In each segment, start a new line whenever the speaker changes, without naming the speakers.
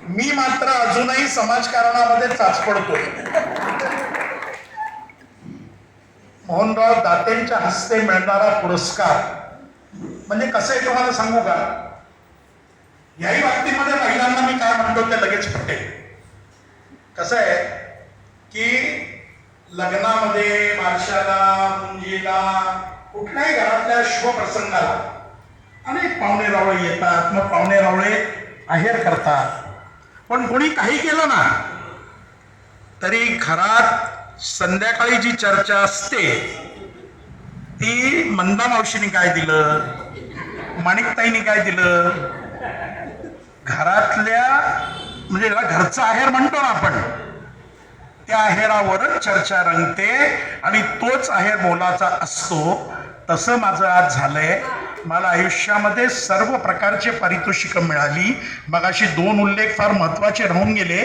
मी मात्र अजूनही समाजकारणामध्ये चाचपडतोय. मोहनराव दातेंच्या हस्ते मिळणारा पुरस्कार म्हणजे कसं आहे तुम्हाला सांगू का? याही बाबतीमध्ये महिलांना मी काय म्हणतो ते लगेच पटेल. कसं आहे की लग्नामध्ये बारशाला मुंजीला कुठल्याही घरातल्या शुभप्रसंगाला अनेक पाहुणे रावळे येतात मग पाहुणे रावळे आहेर करतात. पण कोणी काही केलं ना तरी घरात संध्याकाळी जी चर्चा असते ती मंदा मावशीने काय दिलं माणिकताईने काय दिलं? घरातल्या म्हणजे घरचा घरचं आहेर म्हणतो ना आपण त्या आहेरावरच चर्चा रंगते आणि तोच आहेर मोलाचा असतो. तसं माझं आज झालंय. मला आयुष्यामध्ये सर्व प्रकारचे पारितोषिकं मिळाली. मगाशी दोन उल्लेख फार महत्त्वाचे राहून गेले.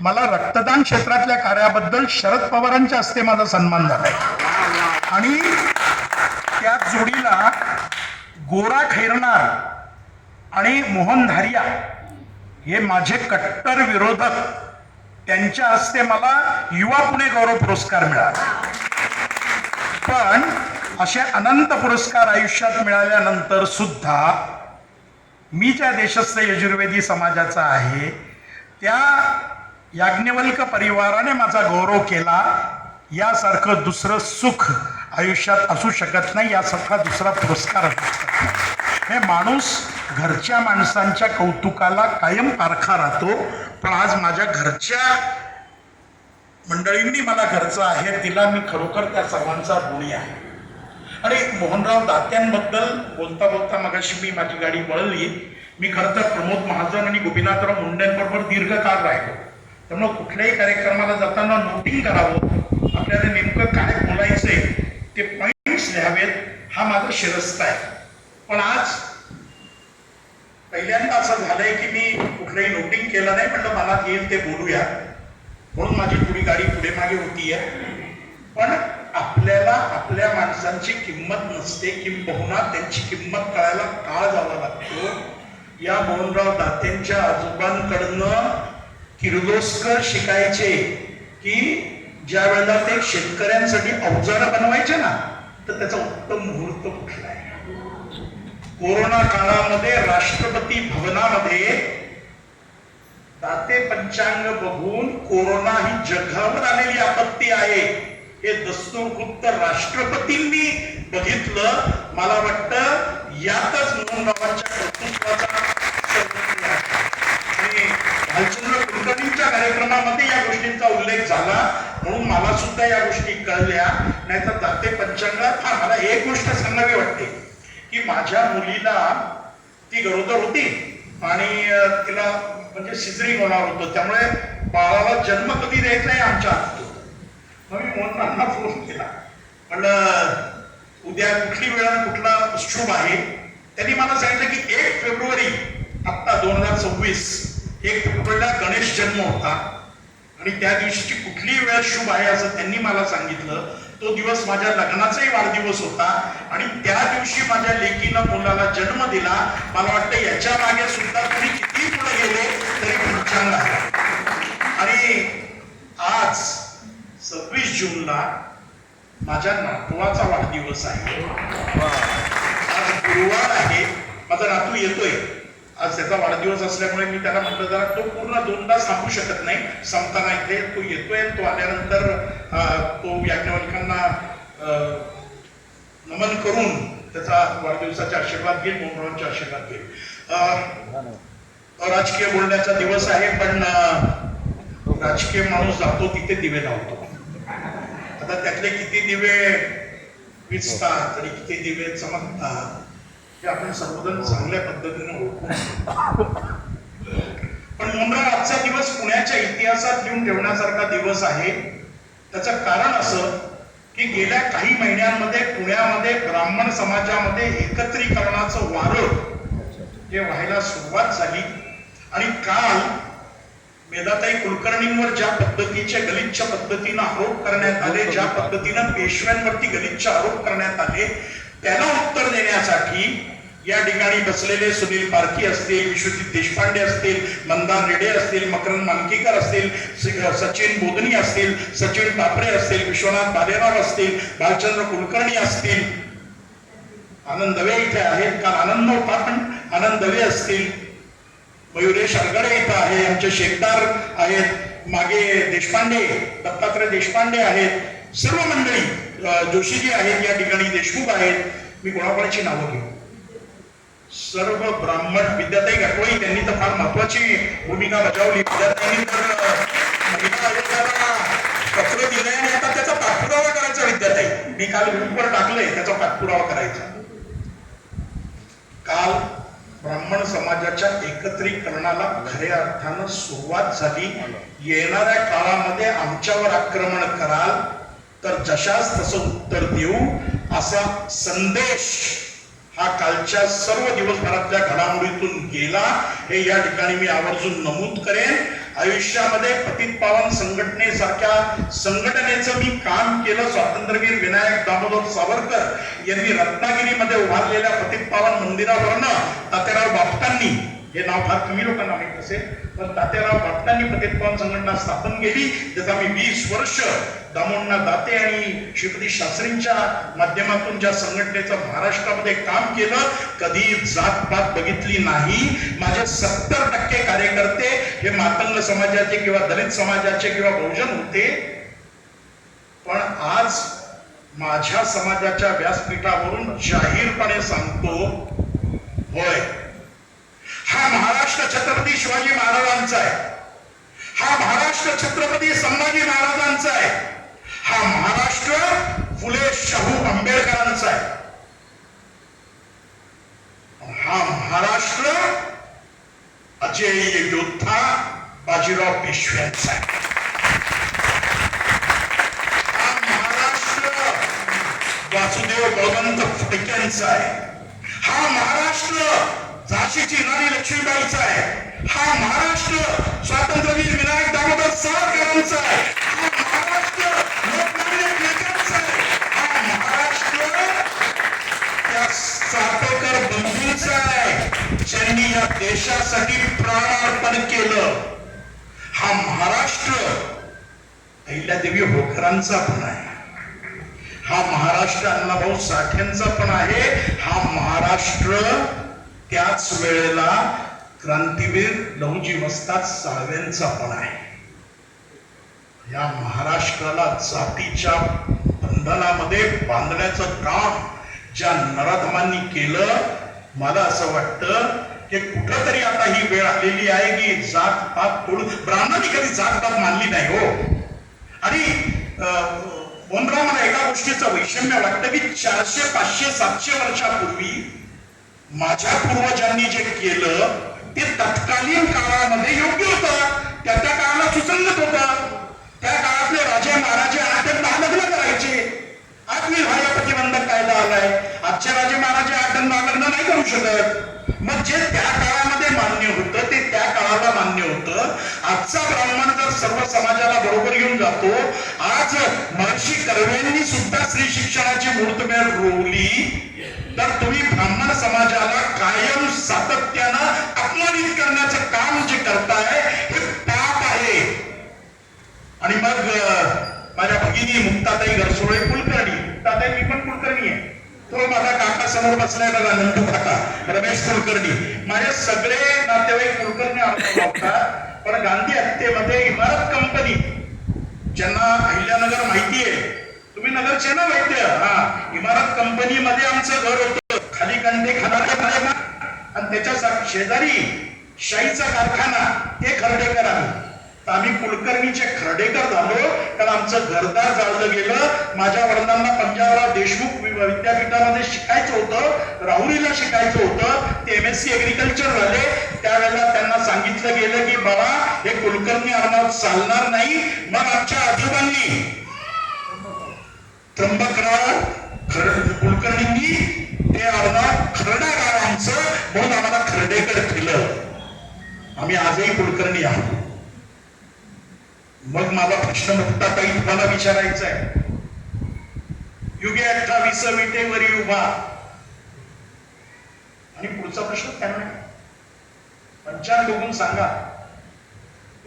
मला रक्तदान क्षेत्रातल्या कार्याबद्दल शरद पवारांच्या हस्ते माझा सन्मान झालाय. आणि त्या जोडीला गोरा खैरनार आणि मोहन धारिया हे माझे कट्टर विरोधक त्यांच्या हस्ते मला युवा पुणे गौरव पुरस्कार मिळाला. पण असे अनंत पुरस्कार आयुष्यात मिळाल्यानंतर सुद्धा मी ज्या देशस्थ यजुर्वेदी समाजाचा आहे त्या याज्ञवल्क परिवाराने माझा गौरव केला यासारखं दुसरं सुख आयुष्यात असू शकत नाही यासारखा दुसरा पुरस्कार असू शकत नाही. हे माणूस घरच्या माणसांच्या कौतुकाला कायम पारखा राहतो पण आज माझ्या घरच्या मंडळींनी मला घरचं आहे तिला मी खरोखर त्या सर्वांचा ऋणी आहे. आणि मोहनराव दात्यांबद्दल बोलता बोलता मगाशी मी माझी गाडी वळली. मी खरं तर प्रमोद महाजन आणि गोपीनाथराव मुंडेंबरोबर दीर्घकाळ राहिलो. त्यामुळे कुठल्याही कार्यक्रमाला जाताना नोटिंग करावं. आपल्याला नेमकं काय बोलायचंय ते पॉईंट्स लिहावेत हा माझा शिरस्त आहे. पण आज पहिल्यांदा असं झालंय की मी कुठलंही नोटिंग केलं नाही म्हणलं मला येईल ते बोलूया. म्हणून माझी थोडी गाडी पुढे मागे होतीये. पण आपल्याला आपल्या माणसांची किंमत नसते किंबहुना त्यांची किंमत कळायला काळ जावा लागतो. या मोहनराव दातेंच्या आजोबांकडनं किर्लोस्कर शिकायचे की ज्या वेळेला ते शेतकऱ्यांसाठी अवजारं बनवायचे ना तर त्याचा उत्तम मुहूर्त कुठला आहे? कोरोना काळामध्ये राष्ट्रपती भवनामध्ये दाते पंचांग बघून कोरोना ही जगावर आलेली आपत्ती आहे. हे दस्तूरकृत राष्ट्रपतींनी बघितलं. मला वाटतं यातच मोहनरावांच्या कर्तृत्वाचा भालचंद्र कुलकर्णींच्या कार्यक्रमामध्ये या गोष्टींचा उल्लेख झाला. म्हणून मला सुद्धा या गोष्टी कळल्या. नाहीतर दाते पंचांगात हा मला एक गोष्ट सांगावी वाटते की माझ्या मुलीला ती गरोदर होती आणि तिला म्हणजे सिजरिंग होणार होतं. त्यामुळे बाळाला जन्म कधी द्यायचा आहे आमच्या मग मी मोहनरावांना फोन केला. म्हणलं उद्या कुठली वेळ कुठला शुभ आहे त्यांनी मला सांगितलं की एक फेब्रुवारी आत्ता दोन हजार सव्वीस एक फेब्रुवारीला गणेश जन्म होता. आणि त्या दिवशीची कुठली वेळ शुभ आहे असं त्यांनी मला सांगितलं. तो दिवस माझ्या लग्नाचाही वाढदिवस होता. आणि त्या दिवशी माझ्या लेकीनं मुलाला जन्म दिला. मला वाटतं याच्या मागे सुद्धा तुम्ही किती पुढे गेले तरी खूप आहे आणि आज सव्वीस जूनला माझ्या नातवाचा वाढदिवस आहे. आज गुरुवार आहे. माझा नातू येतोय. आज त्याचा वाढदिवस असल्यामुळे मी त्याला म्हटलं जरा तो पूर्ण दोनदा सांगू शकत नाही. संपताना इथे तो येतोय तो आल्यानंतर तो याज्ञवल्कांना नमन करून त्याचा वाढदिवसाचे आशीर्वाद घेईल मोहनरावांचे आशीर्वाद घेईल. राजकीय बोलण्याचा दिवस आहे पण राजकीय माणूस जातो तिथे दिवे लावतो. आता त्यातले किती दिवे विचतात आणि किती दिवे चमकतात हे आपण सर्वजण चांगल्या पद्धतीने ओळखू पण मुंबई आजचा दिवस पुण्याच्या इतिहासात लिहून ठेवण्यासारखा दिवस आहे. त्याचं कारण असं की गेल्या काही महिन्यांमध्ये पुण्यामध्ये ब्राह्मण समाजामध्ये एकत्रीकरणाचं वारं हे व्हायला सुरुवात झाली. आणि काल मेधाताई कुलकर्णींवर ज्या पद्धतीचे गलिच्छ पद्धतीनं आरोप करण्यात आले ज्या पद्धतीनं पेशव्यांवरती गलिच्छ आरोप करण्यात आले त्याला उत्तर देण्यासाठी या ठिकाणी बसलेले सुनील पारखी असतील विश्वजित देशपांडे असतील नंदा रेडे असतील मकरंद मानकेकर असतील सचिन बोधनी असतील सचिन टापरे असतील विश्वनाथ बालेराव असतील भालचंद्र कुलकर्णी असतील. आनंद दवे इथे आहेत काल आनंद होता पण आनंद दवे असतील. मयुरेश अरगडे इथं आहे आमचे शेकदार आहेत मागे देशपांडे दत्तात्रय देशपांडे आहेत. सर्व मंडळी जोशीजी आहेत या ठिकाणी देशमुख आहेत. मी कोणाकोणाची नावं घेऊ सर्व ब्राह्मण विद्याताई गाठवाई त्यांनी तर फार महत्वाची भूमिका बजावली. विद्यार्थ्यांनी तर महिला आयोगाला पत्र दिलंय आणि आता त्याचा पाठपुरावा करायचा विद्याताई. मी काल ग्रुपवर टाकलंय त्याचा पाठपुरावा करायचा. काल ब्राह्मण समाजाच्या एकत्रीकरणाला खऱ्या अर्थानं सुरुवात झाली. येणाऱ्या काळामध्ये आमच्यावर आक्रमण कराल तर जशास तसं उत्तर देऊ असा संदेश हा कालच्या सर्व दिवसभरातल्या घडामोडीतून गेला. हे या ठिकाणी मी आवर्जून नमूद करेन. आयुष्यामध्ये पतित पावन संघटनेसारख्या संघटने केलं स्वातंत्र्यवीर विनायक दामोदर सावरकर यांनी रत्नागिरीमध्ये उभारलेल्या पतित मंदिरावरनं तात्याराव बापटांनी हे नाव फार कमी लोकांना माहीत असेल पण तात्याराव बापटांनी पतित संघटना स्थापन केली. त्याचा मी वीस वर्ष दामोंना दाते आणि श्रीपती शास्त्रींच्या माध्यमातून ज्या संघटनेचं महाराष्ट्रामध्ये काम केलं कधी जातपात बघितली नाही. माझे सत्तर टक्के कार्यकर्ते हे मातंग समाजाचे किंवा दलित समाजाचे किंवा बहुजन होते. पण आज माझ्या समाजाच्या व्यासपीठावरून जाहीरपणे सांगतो होय हा महाराष्ट्र छत्रपती शिवाजी महाराजांचा आहे. हा महाराष्ट्र छत्रपती संभाजी महाराजांचा आहे. हा महाराष्ट्र फुले शाहू आंबेडकरांचा आहे. हा महाराष्ट्र अजय योद्धा बाजीराव पिशव्या आहे हा महाराष्ट्र वासुदेव बळवंत आहे. हा महाराष्ट्र झाशीची राणी लक्ष्मीबाईचा आहे. हा महाराष्ट्र स्वातंत्र्यवीर विनायक दामोदर सावरकरांचा आहे. हा महाराष्ट्र लोकमान्य टिळकांचा आहे. हा महाराष्ट्र त्या चापेकर बंधूंचा आहे. ज्यांनी या देशासाठी प्राणार्पण केलं. हा महाराष्ट्र अहिल्यादेवी होकरांचा पण आहे. हा महाराष्ट्र अण्णाभाऊ साठ्यांचा पण आहे. हा महाराष्ट्र त्याच वेळेला क्रांतीवीर लहुजी वस्ताद साळवेंचा पण आहे. या महाराष्ट्राला जातीच्या बंधनामध्ये बांधण्याचं काम ज्या नराधमांनी केलं मला असं वाटतं की कुठंतरी आता ही वेळ आलेली आहे की जात पात तोडून ब्राह्मणांनी कधी जात पात मानली नाही हो. आणि अं, मला एका गोष्टीचं वैषम्य वाटतं की चारशे पाचशे सातशे वर्षापूर्वी माझ्या पूर्वजांनी जे केलं ते तत्कालीन काळामध्ये योग्य होतं. त्या त्या काळाला सुसंगत होतं. त्या काळातले राजे महाराजे आठ आणि दहा लग्न करायचे. आज मी भाया प्रतिबंधक कायदा आलाय. आजचे राजे महाराजे आठ आणि दहा लग्न नाही करू शकत. मग जे त्या काळामध्ये मान्य होते आजचा ब्राह्मण जर सर्व समाजाला बरोबर घेऊन जातो आज महर्षी कर्वेंनी सुद्धा स्त्री शिक्षणाची मूर्तमेळ रोवली तर तुम्ही ब्राह्मण समाजाला कायम सातत्यानं अपमानित करण्याचं काम जे करताय हे पाप आहे. आणि मग माझ्या भगिनी मुक्ताताई घरसोळे कुलकर्णी. मुक्ताताई मी पण कुलकर्णी आहे. तो माझा काका समोर बसलाय बघा नंदू काका. रमेश कुलकर्णी. माझे सगळे नातेवाईक कुलकर्णी पण गांधी हत्येमध्ये इमारत कंपनी. ज्यांना अहिल्यानगर माहिती आहे. तुम्ही नगरचे ना वैद्य हा इमारत कंपनीमध्ये आमचं घर होतं. खाली कंठे खानाचा आणि त्याच्या शेजारी शाईचा कारखाना. ते खरडेकर आहे आम्ही कुलकर्णीचे खर्डेकर झालो. कारण आमचं घरदार जाळलं गेलं. माझ्या वडिलांना पंजाबराव देशमुख विद्यापीठामध्ये शिकायचं होतं. राहुरीला शिकायचं होतं. ते एम एस सी एग्रिकल्चर झाले त्यावेळेला त्यांना सांगितलं गेलं की बाबा हे कुलकर्णी आम्हाला चालणार नाही. मग आमच्या आजोबांनी त्र्यंबकराव खर कुलकर्णींनी ते आम्हाला खरडा गाव आमचं म्हणून आम्हाला खर्डेकर केलं. आम्ही आजही कुलकर्णी आहोत. मग माझा प्रश्न मुक्ताताई तुम्हाला विचारायचा आहे युगे अठ्ठावीस विटेवरी उभा. आणि पुढचा प्रश्न त्यांना पंचांग बघून सांगा.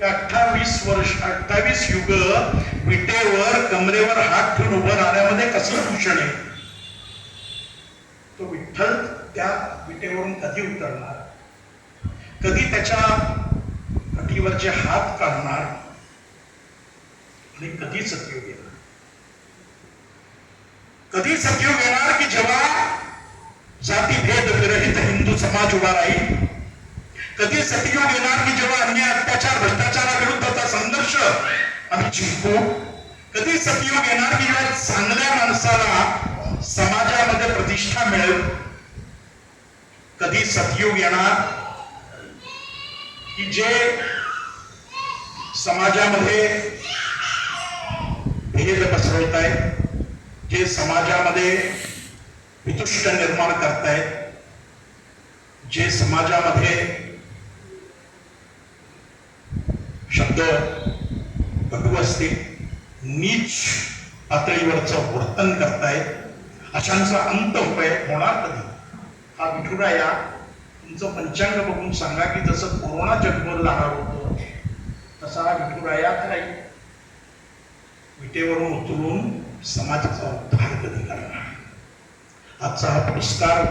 अठ्ठावीस वर्ष अठ्ठावीस युग विटेवर कमरेवर हात ठेवून उभं राहण्यामध्ये कसलं भूषण आहे? तो विठ्ठल त्या विटेवरून कधी उतरणार? कधी त्याच्या अटीवरचे हात काढणार? आणि कधी सत्योग येणार कधी सत्योग येणार की जेव्हा जाती भेद विरहित हिंदू समाज उभा राहील. कधी सतयुग येणार की जेव्हा अन्याय अत्याचार भ्रष्टाचाराविरुद्धचा संघर्ष आम्ही जिंकू कधी सतयुग येणार की जेव्हा चांगल्या माणसाला समाजामध्ये प्रतिष्ठा मिळेल. कधी सतयुग येणार की जे समाजामध्ये भेद पसरवत आहेत जे समाजामध्ये वितुष्ट निर्माण करतायत जे समाजामध्ये शब्द कटू असतील नीच पातळीवरचं वर्तन करतायत अशांचा अंत उपाय होणार कधी? हा विठुराया तुमचं पंचांग बघून सांगा की जसं कोरोना जगभर लागणार होतं तसा हा विठुराया नाही विटेवरून उतरून समाजाचा उद्धार कधी करणार? आजचा हा पुरस्कार